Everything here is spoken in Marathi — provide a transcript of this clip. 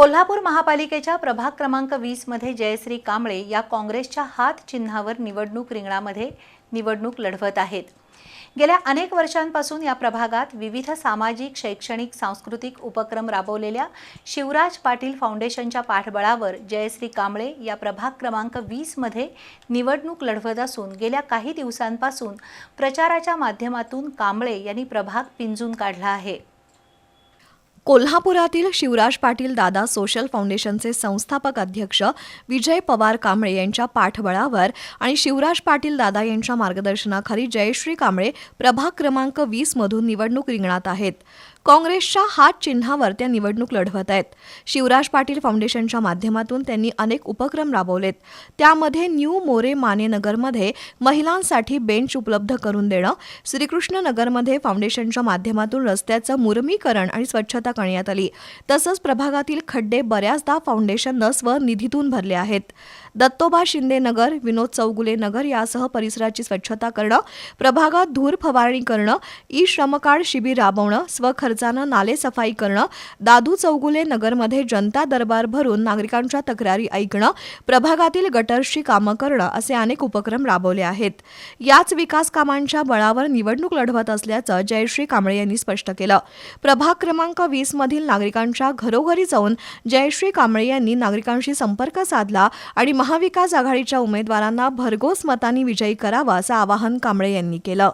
कोल्हापूर महापालिकेच्या प्रभाग क्रमांक वीसमध्ये जयश्री कांबळे या काँग्रेसच्या हात चिन्हावर निवडणूक रिंगणामध्ये निवडणूक लढवत आहेत. गेल्या अनेक वर्षांपासून या प्रभागात विविध सामाजिक शैक्षणिक सांस्कृतिक उपक्रम राबवलेल्या शिवराज पाटील फाउंडेशनच्या पाठबळावर जयश्री कांबळे या प्रभाग क्रमांक वीसमध्ये निवडणूक लढवत असून गेल्या काही दिवसांपासून प्रचाराच्या माध्यमातून कांबळे यांनी प्रभाग पिंजून काढला आहे. कोल्हापुरातील शिवराज पाटील दादा सोशल फाउंडेशनचे संस्थापक अध्यक्ष विजय पवार कांबळे यांच्या पाठबळावर आणि शिवराज पाटील दादा यांच्या मार्गदर्शनाखाली जयश्री कांबळे प्रभाग क्रमांक वीस मधून निवडणूक रिंगणात आहेत. काँग्रेसच्या हात चिन्हावर त्या निवडणूक लढवत आहेत. शिवराज पाटील फाउंडेशनच्या माध्यमातून त्यांनी अनेक उपक्रम राबवलेत. त्यामध्ये न्यू मोरे माने नगरमध्ये महिलांसाठी बेंच उपलब्ध करून देणं श्रीकृष्ण नगरमध्ये फाउंडेशनच्या माध्यमातून रस्त्याचं मुरमीकरण आणि स्वच्छता करण्यात आली. तसंच प्रभागातील खड्डे बऱ्याचदा फाउंडेशननं स्वनिधीतून भरले आहेत. दत्तोबा शिंदे नगर विनोद चौगुले नगर यासह परिसराची स्वच्छता करणं प्रभागात धूर फवारणी करणं ई श्रमकार्ड शिबिर राबवणं स्वखर्चानं नाले सफाई करणं दादू चौगुले नगरमध्ये जनता दरबार भरून नागरिकांच्या तक्रारी ऐकणं प्रभागातील गटर्सची कामं करणं असे अनेक उपक्रम राबवले आहेत. याच विकास कामांच्या बळावर निवडणूक लढवत असल्याचं जयश्री कांबळे यांनी स्पष्ट केलं. प्रभाग क्रमांक वीस मधील नागरिकांच्या घरोघरी जाऊन जयश्री कांबळे यांनी नागरिकांशी संपर्क साधला आणि महाविकास आघाडीच्या उमेदवारांना भरघोस मतांनी विजयी करावा असं आवाहन कांबळे यांनी केलं.